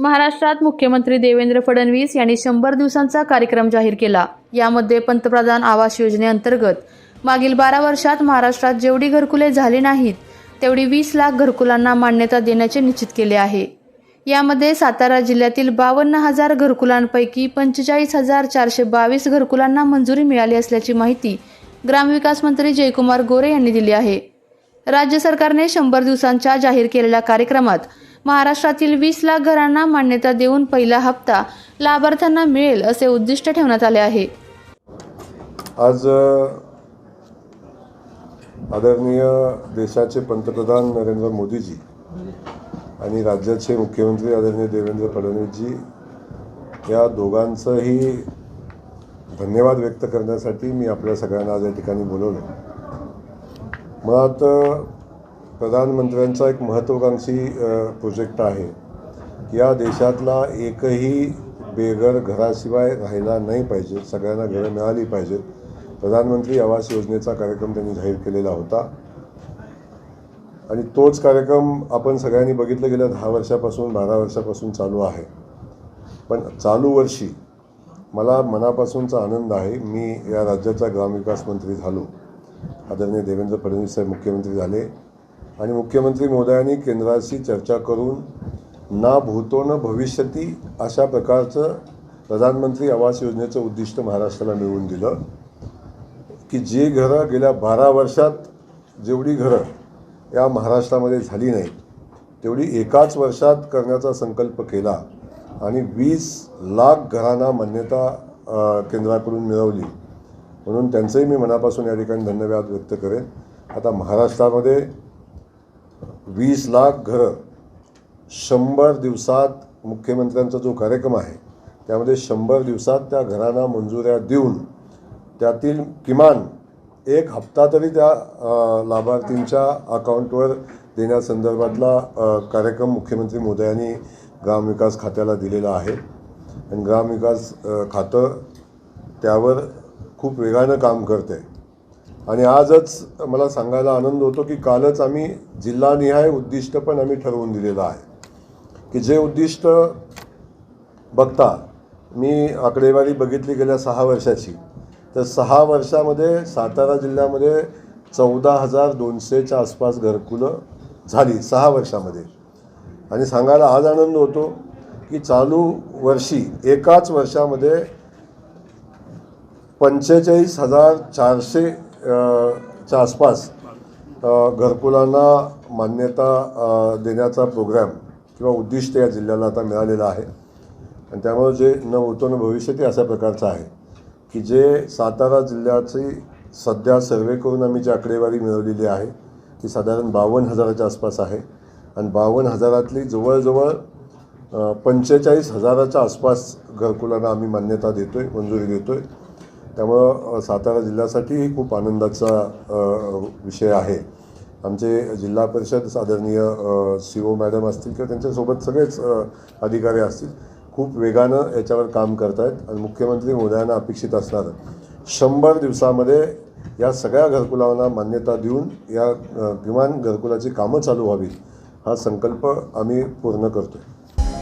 महाराष्ट्रात मुख्यमंत्री देवेंद्र फडणवीस यांनी शंभर दिवसांचा कार्यक्रम जाहीर केला. यामध्ये पंतप्रधान आवास योजनेअंतर्गत मागील बारा वर्षात महाराष्ट्रात जेवढी घरकुले झाली नाहीत तेवढी वीस लाख घरकुलांना मान्यता देण्याचे निश्चित केले आहे. यामध्ये सातारा जिल्ह्यातील बावन्न हजार घरकुलांपैकी पंचेचाळीस हजार चारशे बावीस घरकुलांना मंजुरी मिळाली असल्याची माहिती ग्रामविकास मंत्री जयकुमार गोरे यांनी दिली आहे. राज्य सरकारने शंभर दिवसांच्या जाहीर केलेल्या कार्यक्रमात महाराष्ट्रातील वीस लाख घरांना मान्यता देऊन पहिला हप्ता लाभार्थ्यांना मिळेल असे उद्दिष्ट ठेवण्यात आले आहे. आज आदरणीय देशाचे पंतप्रधान नरेंद्र मोदीजी आणि राज्याचे मुख्यमंत्री आदरणीय देवेंद्र फडणवीसजी या दोघांचंही धन्यवाद व्यक्त करण्यासाठी मी आपल्या सगळ्यांना आज या ठिकाणी बोलवलं. मुळात प्रधानमंत्र्यांचा एक महत्त्वाकांक्षी प्रोजेक्ट आहे. या देशातला एकही बेघर घराशिवाय राहिला नाही पाहिजे. सगळ्यांना घरं मिळाली पाहिजेत प्रधानमंत्री आवास योजनेचा कार्यक्रम त्यांनी जाहीर केलेला होता. आणि तोच कार्यक्रम आपण सगळ्यांनी बघितलं गेल्या दहा वर्षापासून बारा वर्षापासून चालू आहे. पण चालू वर्षी मला मनापासूनचा आनंद आहे. मी या राज्याचा ग्रामविकास मंत्री झालो. आदरणीय देवेंद्र फडणवीस साहेब मुख्यमंत्री झाले. आणि मुख्यमंत्री महोदयांनी केंद्राशी चर्चा करून ना भूतो न भविष्यती अशा प्रकारचं प्रधानमंत्री आवास योजनेचं उद्दिष्ट महाराष्ट्राला मिळवून दिलं. की जे घरं गेल्या बारा वर्षात जेवढी घरं या महाराष्ट्रामध्ये झाली नाहीत तेवढी एकाच वर्षात करण्याचा संकल्प केला आणि वीस लाख घरांना मान्यता केंद्राकडून मिळवली. म्हणून त्यांचंही मी मनापासून या ठिकाणी धन्यवाद व्यक्त करेन. आता महाराष्ट्रामध्ये वीस लाख घरं शंभर दिवसात मुख्यमंत्र्यांचा जो कार्यक्रम आहे त्यामध्ये शंभर दिवसात त्या घरांना मंजुऱ्या देऊन त्यातील किमान एक हप्ता तरी त्या लाभार्थींच्या अकाउंटवर देण्यासंदर्भातला कार्यक्रम मुख्यमंत्री मोदयांनी ग्रामविकास खात्याला दिलेला आहे. आणि ग्रामविकास खातं त्यावर खूप वेगानं काम करते आणि आजच मला सांगायला आनंद होतो की कालच आम्ही जिल्हानिहाय उद्दिष्ट पण आम्ही ठरवून दिलेलं आहे. की जे उद्दिष्ट बघता मी आकडेवारी बघितली गेल्या सहा वर्षाची तर सहा वर्षामध्ये सातारा जिल्ह्यामध्ये चौदा हजार दोनशेच्या आसपास घरकुलं झाली सहा वर्षामध्ये. आणि सांगायला आज आनंद होतो की चालू वर्षी एकाच वर्षामध्ये पंचेचाळीस हजार चारशे च्या आसपास घरकुलांना मान्यता देण्याचा प्रोग्रॅम किंवा उद्दिष्ट या जिल्ह्याला आता मिळालेलं आहे. आणि त्यामुळे जे न होतो भविष्य ते अशा प्रकारचं आहे की जे सातारा जिल्ह्याची सध्या सर्वे करून आम्ही जी आकडेवारी मिळवलेली आहे ती साधारण बावन्न हजाराच्या आसपास आहे. आणि बावन्न हजारातली जवळजवळ पंचेचाळीस हजाराच्या आसपास घरकुलांना आम्ही मान्यता देतो आहे मंजुरी देतो आहे त्यामुळं सातारा जिल्ह्यासाठीही खूप आनंदाचा विषय आहे. आमचे जिल्हा परिषद आदरणीय सी ओ मॅडम असतील किंवा त्यांच्यासोबत सगळेच अधिकारी असतील खूप वेगानं याच्यावर काम करत आहेत आणि मुख्यमंत्री मोदयांना अपेक्षित असणारं. शंभर दिवसामध्ये या सगळ्या घरकुलांना मान्यता देऊन या किमान घरकुलाची कामं चालू व्हावीत हा संकल्प आम्ही पूर्ण करतोय.